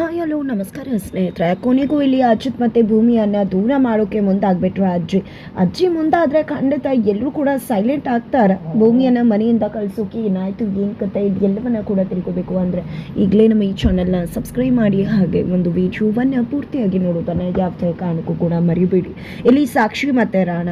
Hi hello, ನಮಸ್ಕಾರ ಸ್ನೇಹಿತರೆ. ಕೊನೆಗೂ ಇಲ್ಲಿ ಅಚ್ಯುತ್ ಮತ್ತು ಭೂಮಿಯನ್ನು ದೂರ ಮಾಡೋಕ್ಕೆ ಮುಂದಾಗ್ಬಿಟ್ರು ಅಜ್ಜಿ. ಅಜ್ಜಿ ಮುಂದಾದರೆ ಖಂಡಿತ ಎಲ್ಲರೂ ಕೂಡ ಸೈಲೆಂಟ್ ಆಗ್ತಾರೆ. ಭೂಮಿಯನ್ನು ಮನೆಯಿಂದ ಕಳಿಸೋಕೆ ಏನಾಯಿತು, ಏನು ಕತೆ ಇದು ಎಲ್ಲವನ್ನ ಕೂಡ ತಿಳ್ಕೊಬೇಕು ಅಂದರೆ ಈಗಲೇ ನಮ್ಮ ಈ ಚಾನಲ್ನ ಸಬ್ಸ್ಕ್ರೈಬ್ ಮಾಡಿ ಹಾಗೆ ಒಂದು ವಿಡಿಯೋವನ್ನು ಪೂರ್ತಿಯಾಗಿ ನೋಡೋದನ್ನು ಯಾವುದೇ ಕಾರಣಕ್ಕೂ ಕೂಡ ಮರಿಬೇಡಿ. ಇಲ್ಲಿ ಸಾಕ್ಷಿ ಮತ್ತು ರಾಣ.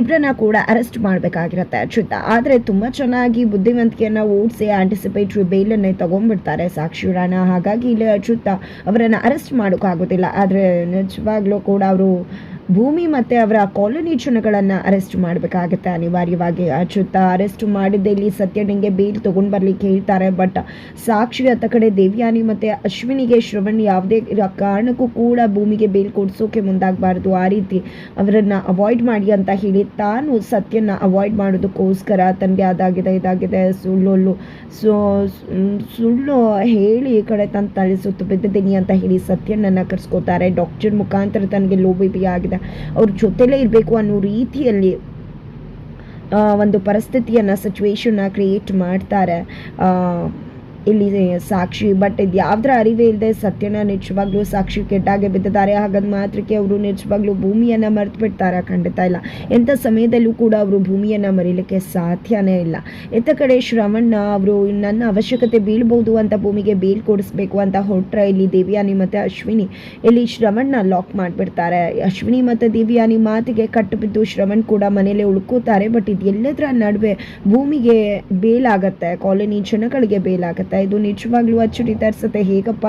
ಇಬ್ಬರನ್ನ ಕೂಡ ಅರೆಸ್ಟ್ ಮಾಡಬೇಕಾಗಿರುತ್ತೆ ಅಚ್ಯುತ ಆದರೆ ತುಂಬ ಚೆನ್ನಾಗಿ ಬುದ್ಧಿವಂತಿಕೆಯನ್ನು ಓಡಿಸಿ ಆಂಟಿಸಿಪೇಟ್ರಿ ಬೇಲನ್ನೇ ತೊಗೊಂಡ್ಬಿಡ್ತಾರೆ ಸಾಕ್ಷಿ ರಾಣ. ಹಾಗಾಗಿ ಇಲ್ಲಿ ಅಚ್ಯುತ ಅವರನ್ನು ಅರೆಸ್ಟ್ ಮಾಡೋಕ್ಕಾಗೋದಿಲ್ಲ. ಆದರೆ ನಿಜವಾಗ್ಲೂ ಕೂಡ ಅವರು ಭೂಮಿ ಮತ್ತು ಅವರ ಕಾಲೋನಿ ಜನಗಳನ್ನು ಅರೆಸ್ಟ್ ಮಾಡಬೇಕಾಗುತ್ತೆ. ಅನಿವಾರ್ಯವಾಗಿ ಅಚ್ಯುತ ಅರೆಸ್ಟ್ ಮಾಡಿದ್ದೆ. ಇಲ್ಲಿ ಸತ್ಯಣ್ಣಗೆ ಬೇಲ್ ತೊಗೊಂಡು ಬರ್ಲಿಕ್ಕೆ ಹೇಳ್ತಾರೆ. ಬಟ್ ಸಾಕ್ಷಿ ಅತ್ತ ಕಡೆ ದೇವ್ಯಾನಿ ಮತ್ತು ಅಶ್ವಿನಿಗೆ ಶ್ರವಣ್ ಯಾವುದೇ ಕಾರಣಕ್ಕೂ ಕೂಡ ಭೂಮಿಗೆ ಬೇಲ್ ಕೊಡಿಸೋಕೆ ಮುಂದಾಗಬಾರ್ದು. ಆ ರೀತಿ ಅವರನ್ನು ಅವಾಯ್ಡ್ ಮಾಡಿ ಅಂತ ಹೇಳಿ ತಾನು ಸತ್ಯನ ಅವಾಯ್ಡ್ ಮಾಡೋದಕ್ಕೋಸ್ಕರ ತನಗೆ ಅದಾಗಿದೆ, ಇದಾಗಿದೆ. ಸುಳ್ಳು ಸುಳ್ಳು ಹೇಳಿ ಈ ಕಡೆ ತಂದು ತಲೆ ಸುತ್ತು ಬಿದ್ದಿದ್ದೀನಿ ಅಂತ ಹೇಳಿ ಸತ್ಯನನ್ನು ಕರೆಸ್ಕೋತಾರೆ. ಡಾಕ್ಟರ್ ಮುಖಾಂತರ ತನಗೆ ಲೋ ಬಿ ಆಗಿದೆ. ಅವ್ರ ಜೊತೆಲೇ ಇರಬೇಕು ಅನ್ನೋ ರೀತಿಯಲ್ಲಿ ಒಂದು ಪರಿಸ್ಥಿತಿಯನ್ನು ಸಿಚುವೇಶನ್ನ ಕ್ರಿಯೇಟ್ ಮಾಡ್ತಾರೆ. ಇಲ್ಲಿ ಸಾಕ್ಷಿ. ಬಟ್ ಇದು ಯಾವುದರ ಅರಿವೇ ಇಲ್ಲದೆ ಸತ್ಯನ ನಿಜವಾಗ್ಲೂ ಸಾಕ್ಷಿ ಕೆಟ್ಟಾಗೆ ಬಿದ್ದಿದ್ದಾರೆ. ಹಾಗಾದ ಮಾತ್ರಕ್ಕೆ ಅವರು ನಿಜವಾಗ್ಲೂ ಭೂಮಿಯನ್ನು ಮರೆತು ಬಿಡ್ತಾರೆ ಖಂಡಿತ ಇಲ್ಲ. ಎಂಥ ಸಮಯದಲ್ಲೂ ಕೂಡ ಅವರು ಭೂಮಿಯನ್ನು ಮರೀಲಿಕ್ಕೆ ಸಾಧ್ಯನೇ ಇಲ್ಲ. ಎತ್ತ ಕಡೆ ಶ್ರವಣ್ಣ ಅವರು ನನ್ನ ಅವಶ್ಯಕತೆ ಬೀಳ್ಬಹುದು ಅಂತ ಭೂಮಿಗೆ ಬೇಲ್ ಕೊಡಿಸ್ಬೇಕು ಅಂತ ಹೊರಟ್ರೆ ಇಲ್ಲಿ ದೇವಿಯಾನಿ ಮತ್ತು ಅಶ್ವಿನಿ. ಇಲ್ಲಿ ಶ್ರವಣ್ಣ ಲಾಕ್ ಮಾಡಿಬಿಡ್ತಾರೆ. ಅಶ್ವಿನಿ ಮತ್ತು ದೇವಿಯಾನಿ ಮಾತಿಗೆ ಕಟ್ಟು ಬಿದ್ದು ಶ್ರವಣ್ ಕೂಡ ಮನೇಲೆ ಉಳ್ಕೋತಾರೆ. ಬಟ್ ಇದು ಎಲ್ಲದರ ನಡುವೆ ಭೂಮಿಗೆ ಬೇಲಾಗತ್ತೆ ಕಾಲೋನಿ ಜನಗಳಿಗೆ ಬೇಲಾಗತ್ತೆ ಇದು ನಿಜವಾಗ್ಲೂ ಅಚ್ಚರಿ ತರಿಸುತ್ತೆ, ಹೇಗಪ್ಪ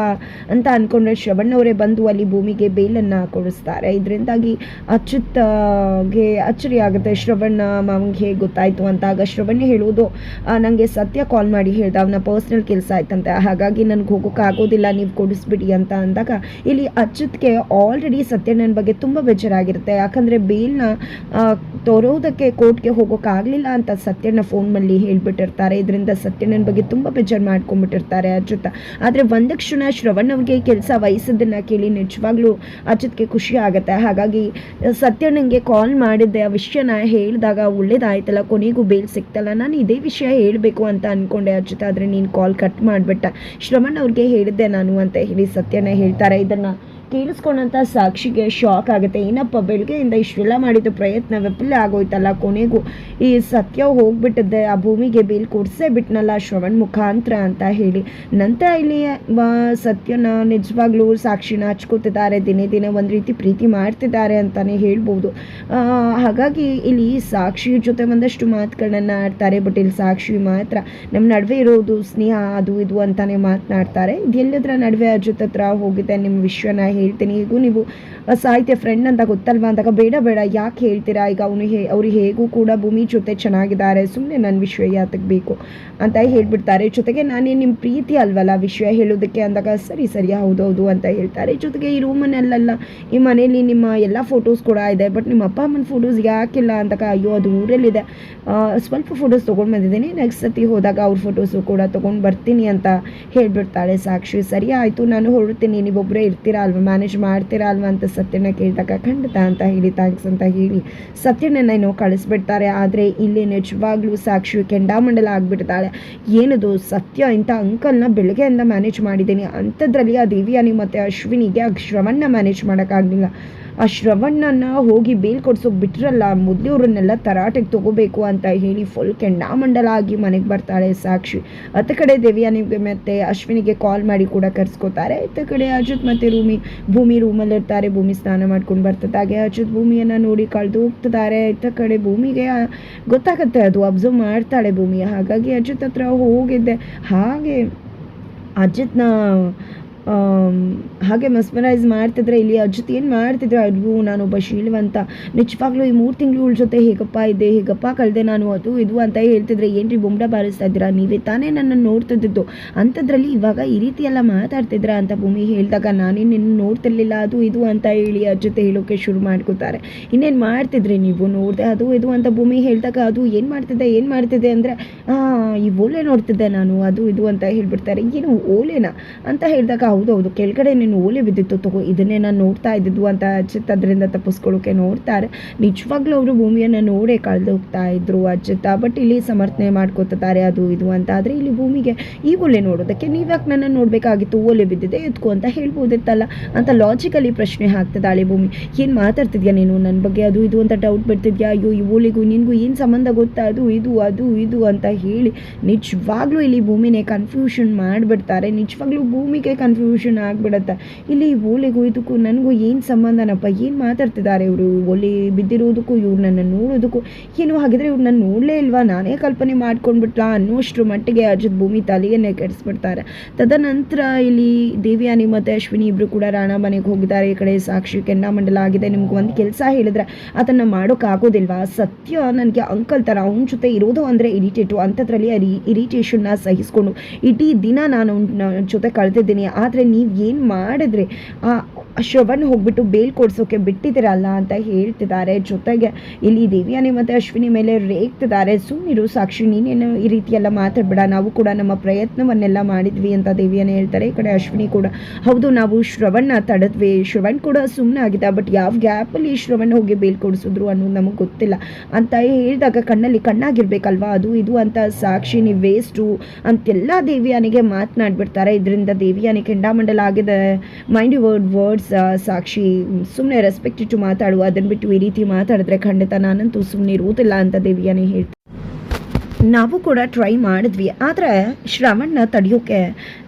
ಅಂತ ಅನ್ಕೊಂಡ್ರೆ ಶ್ರವಣ್ ಅವರೇ ಬಂದು ಅಲ್ಲಿ ಭೂಮಿಗೆ ಬೇಲನ್ನು ಕೊಡಿಸ್ತಾರೆ. ಇದರಿಂದಾಗಿ ಅಚ್ಯುತ್ಗೆ ಅಚ್ಚರಿ ಆಗುತ್ತೆ. ಶ್ರವಣ್ಣ ಮಾವಂಗೆ ಹೇಗೆ ಗೊತ್ತಾಯ್ತು ಅಂತ. ಆಗ ಶ್ರವಣ್ಣ ಹೇಳೋದು ನನಗೆ ಸತ್ಯ ಕಾಲ್ ಮಾಡಿ ಹೇಳ್ದ, ಅವನ ಪರ್ಸ್ನಲ್ ಕೆಲಸ ಆಯ್ತಂತೆ. ಹಾಗಾಗಿ ನನಗೆ ಹೋಗೋಕೆ ಆಗೋದಿಲ್ಲ, ನೀವು ಕೊಡಿಸ್ಬಿಡಿ ಅಂತ ಅಂದಾಗ, ಇಲ್ಲಿ ಅಚ್ಚುತ್ಗೆ ಆಲ್ರೆಡಿ ಸತ್ಯ ನನ್ನ ಬಗ್ಗೆ ತುಂಬ ಬೇಜಾರಾಗಿರುತ್ತೆ. ಯಾಕಂದರೆ ಬೇಲ್ನ ತೋರೋದಕ್ಕೆ ಕೋರ್ಟ್ಗೆ ಹೋಗೋಕ್ಕಾಗಲಿಲ್ಲ ಅಂತ ಸತ್ಯನ ಫೋನ್ ಮಲ್ಲಿ ಹೇಳ್ಬಿಟ್ಟಿರ್ತಾರೆ. ಇದರಿಂದ ಸತ್ಯಣ್ಣನ ಬಗ್ಗೆ ತುಂಬ ಬೇಜಾರು ಮಾಡ್ಕೊಂಡ್ಬಿಟ್ಟಿರ್ತಾರೆ ಅಚ್ಯುತ. ಆದರೆ ಒಂದು ಕ್ಷಣ ಶ್ರವಣ್ ಅವ್ರಿಗೆ ಕೆಲಸ ವಹಿಸೋದನ್ನ ಕೇಳಿ ನಿಜವಾಗ್ಲೂ ಅಚ್ಯುತ್ಗೆ ಖುಷಿ ಆಗುತ್ತೆ. ಹಾಗಾಗಿ ಸತ್ಯ ನನಗೆ ಕಾಲ್ ಮಾಡಿದ್ದೆ. ಆ ವಿಷಯನ ಹೇಳಿದಾಗ ಒಳ್ಳೇದಾಯ್ತಲ್ಲ, ಕೊನೆಗೂ ಬೇಲ್ ಸಿಕ್ತಲ್ಲ. ನಾನು ಇದೇ ವಿಷಯ ಹೇಳಬೇಕು ಅಂತ ಅಂದ್ಕೊಂಡೆ ಅಚ್ಯುತ. ಆದರೆ ನೀನು ಕಾಲ್ ಕಟ್ ಮಾಡಿಬಿಟ್ಟ. ಶ್ರವಣ್ ಅವ್ರಿಗೆ ಹೇಳಿದ್ದೆ ನಾನು ಅಂತ ಹೇಳಿ ಸತ್ಯನ ಹೇಳ್ತಾರೆ. ಇದನ್ನು ಕೇಳಿಸ್ಕೊಂಡಂಥ ಸಾಕ್ಷಿಗೆ ಶಾಕ್ ಆಗುತ್ತೆ. ಏನಪ್ಪ, ಬೆಳಗ್ಗೆಯಿಂದ ಇಷ್ಟೆಲ್ಲ ಮಾಡಿದ ಪ್ರಯತ್ನ ವಿಫಲ ಆಗೋಯ್ತಲ್ಲ ಕೊನೆಗೂ? ಈ ಸತ್ಯ ಹೋಗ್ಬಿಟ್ಟಿದ್ದೆ ಆ ಭೂಮಿಗೆ ಬೇಲ್ ಕೊಡಿಸೇ ಬಿಟ್ನಲ್ಲ ಶ್ರವಣ್ ಮುಖಾಂತರ ಅಂತ ಹೇಳಿ. ನಂತರ ಇಲ್ಲಿ ಸತ್ಯನ ನಿಜವಾಗ್ಲೂ ಸಾಕ್ಷಿನ ಹಚ್ಕೋತಿದ್ದಾರೆ, ದಿನೇ ದಿನೇ ಒಂದು ರೀತಿ ಪ್ರೀತಿ ಮಾಡ್ತಿದ್ದಾರೆ ಅಂತಲೇ ಹೇಳ್ಬೋದು. ಹಾಗಾಗಿ ಇಲ್ಲಿ ಸಾಕ್ಷಿ ಜೊತೆ ಒಂದಷ್ಟು ಮಾತುಗಳನ್ನ ಆಡ್ತಾರೆ, ಬಟ್ ಇಲ್ಲಿ ಸಾಕ್ಷಿ ಮಾತ್ರ. ನಮ್ಮ ನಡುವೆ ಇರೋದು ಸ್ನೇಹ, ಅದು ಇದು ಅಂತಾನೆ ಮಾತನಾಡ್ತಾರೆ. ಇದೆಲ್ಲದರ ನಡುವೆ ಅರ್ಜುತ್ ಹತ್ರ ಹೋಗಿದೆ, ನಿಮ್ಮ ವಿಷಯನ ಹೇಳ್ತೀನಿ. ಈಗೂ ನೀವು ಸಾಹಿತ್ಯ ಫ್ರೆಂಡ್ ಅಂತ ಗೊತ್ತಲ್ವಾ ಅಂದಾಗ ಬೇಡ ಬೇಡ, ಯಾಕೆ ಹೇಳ್ತೀರಾ? ಈಗ ಅವನು ಹೇ, ಅವ್ರು ಹೇಗೂ ಕೂಡ ಭೂಮಿ ಜೊತೆ ಚೆನ್ನಾಗಿದ್ದಾರೆ. ಸುಮ್ಮನೆ ನನ್ನ ವಿಷಯ ಯಾತಕ್ಕೆ ಬೇಕು ಅಂತ ಹೇಳ್ಬಿಡ್ತಾರೆ. ಜೊತೆಗೆ ನಾನೇ ನಿಮ್ಮ ಪ್ರೀತಿ ಅಲ್ವಲ್ಲ ವಿಷಯ ಹೇಳೋದಕ್ಕೆ ಅಂದಾಗ, ಸರಿ ಸರಿ ಹೌದು ಹೌದು ಅಂತ ಹೇಳ್ತಾರೆ. ಜೊತೆಗೆ ಈ ರೂಮನ್ನಲ್ಲೆಲ್ಲ ಈ ಮನೇಲಿ ನಿಮ್ಮ ಎಲ್ಲ ಫೋಟೋಸ್ ಕೂಡ ಇದೆ. ಬಟ್ ನಿಮ್ಮ ಅಪ್ಪ ಅಮ್ಮನ ಫೋಟೋಸ್ ಯಾಕಿಲ್ಲ ಅಂದಾಗ, ಅಯ್ಯೋ, ಅದು ಊರಲ್ಲಿದೆ. ಸ್ವಲ್ಪ ಫೋಟೋಸ್ ತೊಗೊಂಡು ಬಂದಿದ್ದೀನಿ. ನೆಕ್ಸ್ಟ್ ಸತಿ ಹೋದಾಗ ಅವ್ರ ಫೋಟೋಸು ಕೂಡ ತೊಗೊಂಡು ಬರ್ತೀನಿ ಅಂತ ಹೇಳ್ಬಿಡ್ತಾಳೆ ಸಾಕ್ಷಿ. ಸರಿ, ಆಯಿತು, ನಾನು ಹೊರಡ್ತೀನಿ. ನೀವೊಬ್ಬರೇ ಇರ್ತೀರಾ ಅಲ್ವಾ ಮ್ಯಾನೇಜ್ ಮಾಡ್ತೀರಾ ಅಲ್ವಾ ಅಂತ ಸತ್ಯನ ಕೇಳಿದಾಗ, ಖಂಡಿತ ಅಂತ ಹೇಳಿ ಥ್ಯಾಂಕ್ಸ್ ಅಂತ ಹೇಳಿ ಸತ್ಯನ ಏನೋ ಕಳಿಸ್ಬಿಡ್ತಾರೆ. ಆದರೆ ಇಲ್ಲಿ ನಿಜವಾಗ್ಲೂ ಸಾಕ್ಷಿ ಕೆಂಡಾಮಂಡಲ ಆಗಿಬಿಡ್ತಾಳೆ ಏನದು ಸತ್ಯ ಇಂಥ ಅಂಕಲ್ನ ಬೆಳಗ್ಗೆಯಿಂದ ಮ್ಯಾನೇಜ್ ಮಾಡಿದ್ದೀನಿ. ಅಂಥದ್ರಲ್ಲಿ ಆ ದೇವಿಯಾನಿ ಮತ್ತು ಅಶ್ವಿನಿಗೆ ಆ ಶ್ರವಣ್ಣ ಮ್ಯಾನೇಜ್ ಮಾಡೋಕ್ಕಾಗಲಿಲ್ಲ. ಆ ಶ್ರವಣ್ಣನ ಹೋಗಿ ಬೇಲ್ ಕೊಡ್ಸೋಕೆ ಬಿಟ್ರಲ್ಲ ಮೊದಲವ್ರನ್ನೆಲ್ಲ ತರಾಟೆಗೆ ತಗೋಬೇಕು ಅಂತ ಹೇಳಿ ಫುಲ್ ಕೆಂಡಾಮಂಡಲ ಆಗಿ ಮನೆಗೆ ಬರ್ತಾಳೆ ಸಾಕ್ಷಿ. ಅತ್ತ ಕಡೆ ದೇವಿಯಾನಿಗೆ ಮತ್ತೆ ಅಶ್ವಿನಿಗೆ ಕಾಲ್ ಮಾಡಿ ಕೂಡ ಕರ್ಸ್ಕೋತಾರೆ. ಇತ್ತ ಕಡೆ ಅಜಿತ್ ಮತ್ತು ರೂಮಿ ಭೂಮಿ ರೂಮಲ್ಲಿರ್ತಾರೆ, ಭೂಮಿ ಸ್ನಾನ ಮಾಡ್ಕೊಂಡು ಬರ್ತದೆ. ಹಾಗೆ ಅಚ್ಚುತ್ ಭೂಮಿಯನ್ನು ನೋಡಿ ಕಳೆದು ಹೋಗ್ತಿದ್ದಾರೆ. ಇತ್ತ ಕಡೆ ಭೂಮಿಗೆ ಗೊತ್ತಾಗತ್ತೆ ಅದು ಅಬ್ಸರ್ವ್ ಮಾಡ್ತಾಳೆ ಭೂಮಿ ಹಾಗಾಗಿ ಅಜಿತ್ ಹತ್ರ ಹೋಗಿದ್ದೆ. ಹಾಗೆ ಅಜಿತ್ನ ಹಾಗೆ ಮೆಸ್ಮರೈಸ್ ಮಾಡ್ತಿದ್ರೆ ಇಲ್ಲಿ ಅಜಿತ್ ಏನು ಮಾಡ್ತಿದ್ರೆ? ಅಯ್ಯೋ, ನಾನೊಬ್ಬ ಶೀಲವಂತ. ನಿಜವಾಗ್ಲೂ ಈ ಮೂರು ತಿಂಗಳು ಜೊತೆ ಹೇಗಪ್ಪ ಇದೆ? ಹೇಗಪ್ಪ ಕಳೆದೆ ನಾನು? ಅದು ಇದು ಅಂತ ಹೇಳ್ತಿದ್ರೆ ಏನ್ರಿ ಬೊಂಬಡ ಬಾರಿಸ್ತಾ ಇದ್ದೀರಾ? ನೀವೇ ತಾನೇ ನನ್ನನ್ನು ನೋಡ್ತಿದ್ದು ಅಂಥದ್ರಲ್ಲಿ ಇವಾಗ ಈ ರೀತಿ ಎಲ್ಲ ಮಾತಾಡ್ತಿದ್ರಾ ಅಂತ ಭೂಮಿ ಹೇಳಿದಾಗ ನಾನೇ ನಿನ್ನ ನೋಡ್ತಿರ್ಲಿಲ್ಲ, ಅದು ಇದು ಅಂತ ಹೇಳಿ ಅಜ್ಜತೆ ಹೇಳೋಕೆ ಶುರು ಮಾಡ್ಕೋತಾರೆ. ಇನ್ನೇನು ಮಾಡ್ತಿದ್ರಿ ನೀವು? ನೋಡಿದೆ ಅದು ಇದು ಅಂತ ಭೂಮಿ ಹೇಳಿದಾಗ ಅದು ಏನು ಮಾಡ್ತಿದ್ದೆ ಏನು ಮಾಡ್ತಿದ್ದೆ ಅಂದರೆ ಈ ಓಲೆ ನೋಡ್ತಿದ್ದೆ ನಾನು, ಅದು ಇದು ಅಂತ ಹೇಳ್ಬಿಡ್ತಾರೆ. ಏನು, ಓಲೆನಾ? ಅಂತ ಹೇಳಿದಾಗ ಹೌದೌದು ಕೆಳಗಡೆ ನೀನು ಓಲೆ ಬಿದ್ದಿತ್ತು, ತಗೋ, ಇದನ್ನೇ ನಾನು ನೋಡ್ತಾ ಇದ್ದಿದ್ದು ಅಂತ ಅಜಿತ್ ಅದರಿಂದ ತಪ್ಪಿಸ್ಕೊಳ್ಳೋಕೆ ನೋಡ್ತಾರೆ. ನಿಜವಾಗ್ಲೂ ಅವರು ಭೂಮಿಯನ್ನು ನೋಡೇ ಕಳೆದು ಹೋಗ್ತಾ ಇದ್ರು ಅಜಿತ್. ಬಟ್ ಇಲ್ಲಿ ಸಮರ್ಥನೆ ಮಾಡ್ಕೋತಾರೆ ಅದು, ಇದು ಅಂತ. ಆದರೆ ಇಲ್ಲಿ ಭೂಮಿಗೆ ಈ ಓಲೆ ನೋಡೋದಕ್ಕೆ ನೀವ್ಯಾಕೆ ನನ್ನ ನೋಡಬೇಕಾಗಿತ್ತು? ಓಲೆ ಬಿದ್ದಿದೆ ಎದ್ಕು ಅಂತ ಹೇಳ್ಬೋದಿತ್ತಲ್ಲ? ಅಂತ ಲಾಜಿಕಲಿ ಪ್ರಶ್ನೆ ಹಾಕ್ತಿದ್ದಾಳೆ ಭೂಮಿ. ಏನು ಮಾತಾಡ್ತಿದ್ಯಾ ನೀನು? ನನ್ನ ಬಗ್ಗೆ ಅದು, ಇದು ಅಂತ ಡೌಟ್ ಬಿಡ್ತಿದ್ಯಾ? ಅಯ್ಯೋ, ಈ ಓಲೆಗೂ ನಿನಗೂ ಏನು ಸಂಬಂಧ ಗೊತ್ತಾ? ಅದು, ಇದು ಅದು, ಇದು ಅಂತ ಹೇಳಿ ನಿಜವಾಗ್ಲೂ ಇಲ್ಲಿ ಭೂಮಿನೇ ಕನ್ಫ್ಯೂಷನ್ ಮಾಡಿಬಿಡ್ತಾರೆ. ನಿಜವಾಗ್ಲೂ ಭೂಮಿಗೆ ಕನ್ಫ್ಯೂಷನ್ ಆಗಿಬಿಡುತ್ತೆ. ಇಲ್ಲಿ ಓಲೆಗೂ ಇದಕ್ಕೂ ನನಗೂ ಏನು ಸಂಬಂಧನಪ್ಪ? ಏನು ಮಾತಾಡ್ತಿದ್ದಾರೆ ಇವರು? ಒಲೆ ಬಿದ್ದಿರೋದಕ್ಕೂ ಇವ್ರು ನನ್ನ ನೋಡೋದಕ್ಕೂ ಏನು ಹಾಗಿದ್ರೆ ಇವ್ರು ನಾನು ನೋಡಲೇ ಇಲ್ವಾ? ನಾನೇ ಕಲ್ಪನೆ ಮಾಡ್ಕೊಂಡ್ಬಿಟ್ಲಾ ಅನ್ನೋಷ್ಟ್ರ ಮಟ್ಟಿಗೆ ಅಜಿತ್ ಭೂಮಿ ತಲೆಯನ್ನೇ ಕೆಡಿಸ್ಬಿಡ್ತಾರೆ. ತದನಂತರ ಇಲ್ಲಿ ದೇವಿಯಾನಿ ಮತ್ತು ಅಶ್ವಿನಿ ಇಬ್ಬರು ಕೂಡ ರಾಣ ಮನೆಗೆ ಹೋಗಿದ್ದಾರೆ. ಈ ಕಡೆ ಸಾಕ್ಷಿ ಮಂಡಲ ಆಗಿದೆ. ನಿಮ್ಗೆ ಒಂದು ಕೆಲಸ ಹೇಳಿದ್ರೆ ಅದನ್ನು ಮಾಡೋಕ್ಕಾಗೋದಿಲ್ವಾ ಸತ್ಯ ನನಗೆ ಅಂಕಲ್ ಥರ ಅವನ ಜೊತೆ ಇರೋದು ಅಂದರೆ ಇರಿಟೇಟು ಅಂಥದ್ರಲ್ಲಿ ಆ ಇರಿಟೇಷನ್ನ ಸಹಿಸ್ಕೊಂಡು ಇಡೀ ದಿನ ನಾನು ಜೊತೆ ಕಳೆದಿದ್ದೀನಿ. ಆದರೆ ನೀವು ಏನು ಮಾಡಿದ್ರೆ? ಆ ಶವನ್ ಹೋಗ್ಬಿಟ್ಟು ಬೇಲ್ ಕೊಡ್ಸೋಕೆ ಬಿಟ್ಟಿದ್ದೀರಲ್ಲ ಅಂತ ಹೇಳ್ತಿದ್ದಾರೆ. ಜೊತೆಗೆ ಇಲ್ಲಿ ದೇವಿಯಾನಿ ಮತ್ತು ಅಶ್ವಿನಿ ಮೇಲೆ ರೇಗ್ತಿದ್ದಾರೆ. ಸುಮ್ಮನಿರು ಸಾಕ್ಷಿ, ನೀನೇನು ಈ ರೀತಿಯೆಲ್ಲ ಮಾತಾಡಬೇಡ. ನಾವು ಕೂಡ ನಮ್ಮ ಪ್ರಯತ್ನವನ್ನೆಲ್ಲ ಮಾಡಿದ್ವಿ ಅಂತ ದೇವಿಯನ್ನು ಹೇಳ್ತಾರೆ. ಈ ಕಡೆ ಅಶ್ವಿನಿ ಕೂಡ, ಹೌದು, ನಾವು ಶ್ರವಣ್ನ ತಡೆದ್ವಿ. ಶ್ರವಣ್ ಕೂಡ ಸುಮ್ಮನೆ ಆಗಿದೆ. ಬಟ್ ಯಾವ ಗ್ಯಾಪಲ್ಲಿ ಶ್ರವಣ್ ಹೋಗಿ ಬೇಲ್ ಕೊಡಿಸಿದ್ರು ಅನ್ನೋದು ನಮಗೆ ಗೊತ್ತಿಲ್ಲ. ಅಂತ ಹೇಳಿದಾಗ ಕಣ್ಣಲ್ಲಿ ಕಣ್ಣಾಗಿರ್ಬೇಕಲ್ವಾ? ಅದು ಇದು ಅಂತ ಸಾಕ್ಷಿ, ನೀವು ವೇಸ್ಟು ಅಂತೆಲ್ಲ ದೇವಿಯಾನಿಗೆ ಮಾತನಾಡ್ಬಿಡ್ತಾರೆ. ಇದರಿಂದ ದೇವಿಯಾನಿ ಕೆಂಡಾಮಂಡಲ ಆಗಿದೆ ಮೈಂಡ್ ವರ್ಡ್ ವರ್ಡ್ಸ್ ಸಾಕ್ಷಿ. ಸುಮ್ಮನೆ ರೆಸ್ಪೆಕ್ಟ್ ಇಟ್ಟು ಮಾತಾಡು. ಅದನ್ನು ಬಿಟ್ಟು ಈ ರೀತಿ ಮಾತಾಡಿದ್ರೆ ಖಂಡಿತ ನಾನಂತೂ ಸುಮ್ಮನೆ ಇರುವುದಿಲ್ಲ ಅಂತ ದೇವಿಯಾನಿ ಹೇಳ್ತಾರೆ ನಾವು ಕೂಡ ಟ್ರೈ ಮಾಡಿದ್ವಿ. ಆದರೆ ಶ್ರವಣ್ನ ತಡೆಯೋಕೆ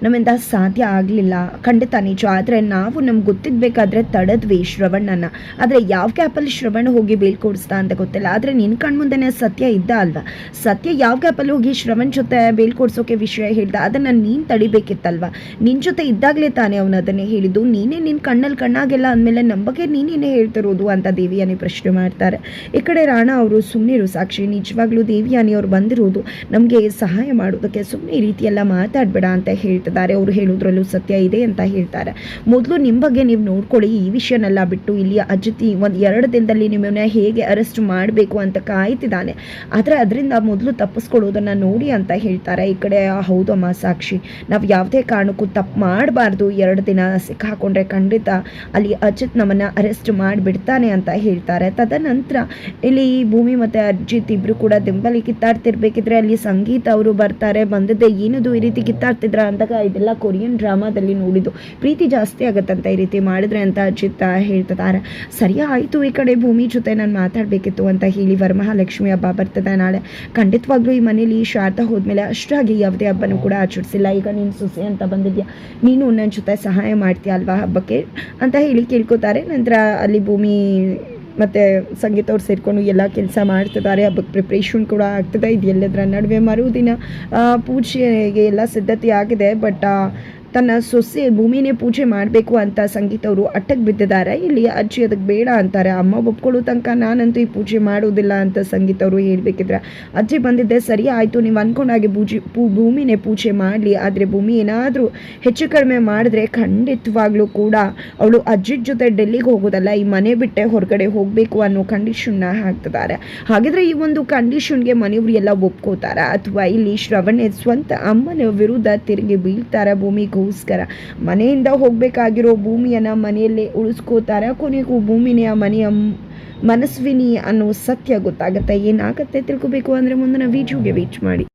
ನಮ್ಮಿಂದ ಸಾಧ್ಯ ಆಗಲಿಲ್ಲ. ಖಂಡಿತ ನಿಜ. ಆದರೆ ನಾವು ನಮ್ಗೆ ಗೊತ್ತಿದ್ಬೇಕಾದ್ರೆ ತಡೆದ್ವಿ ಶ್ರವಣ್ಣನ ಆದರೆ ಯಾವ ಕ್ಯಾಪಲ್ಲಿ ಶ್ರವಣ ಹೋಗಿ ಬೀಳ್ಕೊಡಿಸ್ತಾ ಅಂತ ಗೊತ್ತಿಲ್ಲ. ಆದರೆ ನಿನ್ನ ಕಣ್ಮುಂದೆನೇ ಸತ್ಯ ಇದ್ದ ಅಲ್ವಾ? ಸತ್ಯ ಯಾವ ಕ್ಯಾಪಲ್ಲಿ ಹೋಗಿ ಶ್ರವಣ್ ಜೊತೆ ಬೀಳ್ಕೊಡ್ಸೋಕೆ ವಿಷಯ ಹೇಳ್ದ, ಅದನ್ನು ನೀನು ತಡಿಬೇಕಿತ್ತಲ್ವ? ನಿನ್ನ ಜೊತೆ ಇದ್ದಾಗಲೇ ತಾನೇ ಅವನು ಅದನ್ನೇ ಹೇಳಿದ್ದು. ನೀನೇ ನಿನ್ನ ಕಣ್ಣಲ್ಲಿ ಕಣ್ಣಾಗೆಲ್ಲ ಅಂದಮೇಲೆ ನಂಬಗೆ ನೀನೇನೇ ಹೇಳ್ತಿರೋದು ಅಂತ ದೇವಿಯಾನಿ ಪ್ರಶ್ನೆ ಮಾಡ್ತಾರೆ. ಈ ಕಡೆ ರಾಣ ಅವರು ಸುಮ್ಮನಿರು ಸಾಕ್ಷಿ. ನಿಜವಾಗ್ಲೂ ದೇವಿಯಾನಿ ಅವ್ರು ಬಂದಿರೋದು ನಮಗೆ ಸಹಾಯ ಮಾಡೋದಕ್ಕೆ ಸುಮ್ಮನೆ ಈ ರೀತಿಯೆಲ್ಲ ಮಾತಾಡಬೇಡ ಅಂತ ಹೇಳ್ತಿದ್ದಾರೆ. ಅವರು ಹೇಳೋದ್ರಲ್ಲೂ ಸತ್ಯ ಇದೆ ಅಂತ ಹೇಳ್ತಾರೆ. ಮೊದಲು ನಿಮ್ಮ ಬಗ್ಗೆ ನೀವು ನೋಡ್ಕೊಳ್ಳಿ. ಈ ವಿಷಯನೆಲ್ಲ ಬಿಟ್ಟು ಇಲ್ಲಿ ಅಜಿತಿ ಒಂದು ಎರಡು ದಿನದಲ್ಲಿ ನಿಮ್ಮನ್ನ ಹೇಗೆ ಅರೆಸ್ಟ್ ಮಾಡಬೇಕು ಅಂತ ಕಾಯ್ತಿದ್ದಾನೆ. ಆದರೆ ಅದರಿಂದ ಮೊದಲು ತಪ್ಪಿಸ್ಕೊಳ್ಳೋದನ್ನು ನೋಡಿ ಅಂತ ಹೇಳ್ತಾರೆ. ಈ ಕಡೆ ಹೌದಮ್ಮ ಸಾಕ್ಷಿ. ನಾವು ಯಾವುದೇ ಕಾರಣಕ್ಕೂ ತಪ್ಪು ಮಾಡಬಾರ್ದು. ಎರಡು ದಿನ ಸಿಕ್ಕಾಕೊಂಡ್ರೆ ಖಂಡಿತ ಅಲ್ಲಿ ಅಜಿತ್ ನಮ್ಮನ್ನು ಅರೆಸ್ಟ್ ಮಾಡಿಬಿಡ್ತಾನೆ ಅಂತ ಹೇಳ್ತಾರೆ. ತದನಂತರ ಇಲ್ಲಿ ಭೂಮಿ ಮತ್ತು ಅಜಿತ್ ಇಬ್ಬರು ಕೂಡ ದಿಂಬಲಿ ಕಿತ್ತಾಡ್ತಿರ್ಬೇಕಿದ್ರೆ ಅಲ್ಲಿ ಸಂಗೀತ ಅವರು ಬರ್ತಾರೆ, ಬಂದದ್ದೇ ಏನದು ಈ ರೀತಿ ಕಿತ್ತಾಡ್ತಿದ್ರ ಅಂದಾಗ ಇದೆಲ್ಲ ಕೊರಿಯನ್ ಡ್ರಾಮಾದಲ್ಲಿ ನೋಡಿದ್ದು. ಪ್ರೀತಿ ಜಾಸ್ತಿ ಆಗುತ್ತಂತ ಈ ರೀತಿ ಮಾಡಿದ್ರೆ ಅಂತ ಅಜಿತ್ ಹೇಳ್ತಿದ್ದಾರೆ ಸರಿ ಆಯಿತು, ಈ ಕಡೆ ಭೂಮಿ ಜೊತೆ ನಾನು ಮಾತಾಡಬೇಕಿತ್ತು ಅಂತ ಹೇಳಿ ವರಮಹಾಲಕ್ಷ್ಮಿ ಹಬ್ಬ ಬರ್ತದೆ ನಾಳೆ. ಖಂಡಿತವಾಗ್ಲೂ ಈ ಮನೇಲಿ ಶಾರದಾ ಹೋದ್ಮೇಲೆ ಅಷ್ಟಾಗಿ ಯಾವುದೇ ಹಬ್ಬನೂ ಕೂಡ ಆಚರಿಸಿಲ್ಲ. ಈಗ ನೀನು ಸುಸೆ ಅಂತ ಬಂದಿದ್ಯಾ? ನೀನು ನನ್ನ ಜೊತೆ ಸಹಾಯ ಮಾಡ್ತೀಯ ಅಲ್ವಾ ಹಬ್ಬಕ್ಕೆ? ಅಂತ ಹೇಳಿ ಕೇಳ್ಕೊತಾರೆ. ನಂತರ ಅಲ್ಲಿ ಭೂಮಿ ಮತ್ತು ಸಂಗೀತ ಅವ್ರು ಸೇರಿಕೊಂಡು ಎಲ್ಲ ಕೆಲಸ ಮಾಡ್ತಿದ್ದಾರೆ ಹಬ್ಬಕ್ಕೆ ಪ್ರಿಪ್ರೇಷನ್ ಕೂಡ ಆಗ್ತದೆ. ಇದು ಎಲ್ಲದರ ನಡುವೆ ಮರುದಿನ ಪೂಜೆಗೆ ಎಲ್ಲ ಸಿದ್ಧತೆ ಆಗಿದೆ ಬಟ್ ತನ್ನ ಸೊಸೆ ಭೂಮಿನೇ ಪೂಜೆ ಮಾಡಬೇಕು ಅಂತ ಸಂಗೀತ ಅವರು ಅಟ್ಟಕ್ಕೆ ಬಿದ್ದಿದ್ದಾರೆ ಇಲ್ಲಿ ಅಜ್ಜಿ ಅದಕ್ಕೆ ಬೇಡ ಅಂತಾರೆ. ಅಮ್ಮ ಒಪ್ಕೊಳ್ಳೋ ತನಕ ನಾನಂತೂ ಈ ಪೂಜೆ ಮಾಡೋದಿಲ್ಲ ಅಂತ ಸಂಗೀತ ಅವರು ಹೇಳಬೇಕಿದ್ರೆ. ಅಜ್ಜಿ ಬಂದಿದ್ದೆ, ಸರಿ ಆಯಿತು, ನೀವು ಅಂದ್ಕೊಂಡಾಗೆ ಪೂಜೆ, ಪೂ, ಭೂಮಿನೇ ಪೂಜೆ ಮಾಡಲಿ. ಆದರೆ ಭೂಮಿ ಏನಾದರೂ ಹೆಚ್ಚು ಕಡಿಮೆ ಮಾಡಿದ್ರೆ ಖಂಡಿತವಾಗ್ಲೂ ಕೂಡ ಅವಳು ಅಜ್ಜಿ ಜೊತೆ ಡೆಲ್ಲಿಗೆ ಹೋಗೋದಲ್ಲ. ಈ ಮನೆ ಬಿಟ್ಟೆ ಹೊರಗಡೆ ಹೋಗಬೇಕು ಅನ್ನೋ ಕಂಡೀಷನ್ನ ಹಾಕ್ತಿದ್ದಾರೆ. ಹಾಗಿದ್ರೆ ಈ ಒಂದು ಕಂಡೀಷನ್ಗೆ ಮನೆಯವರು ಎಲ್ಲ ಒಪ್ಕೋತಾರ. ಅಥವಾ ಇಲ್ಲಿ ಶ್ರವಣೆ ಸ್ವಂತ ಅಮ್ಮನ ವಿರುದ್ಧ ತಿರುಗಿ ಬೀಳ್ತಾರ ಭೂಮಿಗೋಸ್ಕರ ಮನೆಯಿಂದ ಹೋಗಬೇಕಾಗಿರೋ ಭೂಮಿಯನ್ನು ಮನೆಯಲ್ಲೇ ಉಳಿಸ್ಕೋತಾರೆ. ಕೊನೆಗೂ ಭೂಮಿನೇ ಆ ಮನೆಯ ಮನಸ್ವಿನಿ ಅನ್ನೋ ಸತ್ಯ ಗೊತ್ತಾಗುತ್ತೆ. ಏನಾಗುತ್ತೆ ತಿಳ್ಕೊಬೇಕು ಅಂದರೆ ಮುಂದಿನ ವೀಡಿಯೋಗೆ ವೀಚ್ ಮಾಡಿ.